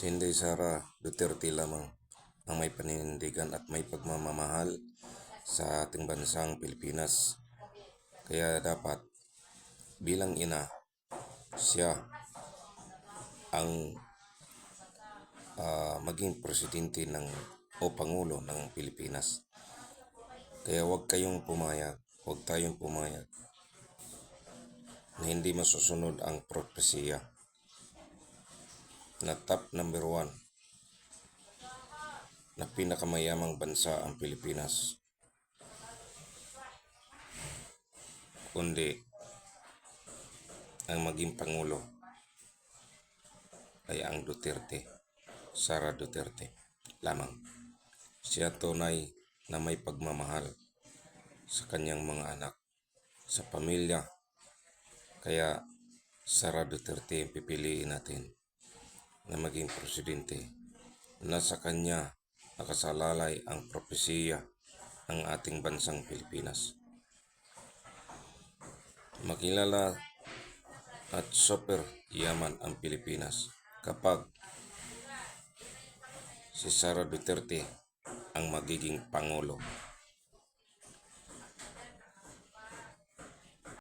Si Inday Sara Duterte lamang ang may paninindigan at may pagmamahal sa ating bansang Pilipinas. Kaya dapat bilang ina, siya ang ah, maging presidente ng o pangulo ng Pilipinas. Kaya huwag kayong pumayag, huwag tayong pumayag na hindi masusunod ang propesiya na top number one na pinakamayamang bansa ang Pilipinas. Kundi ang maging pangulo ay ang Duterte, Sara Duterte lamang. Siya tunay na may pagmamahal sa kanyang mga anak, sa pamilya. Kaya Sara Duterte ang pipiliin natin na maging presidente. Nasa kanya nakasalalay ang propesiya ng ating bansang Pilipinas. Makilala at super yaman ang Pilipinas kapag si Sara Duterte ang magiging pangulo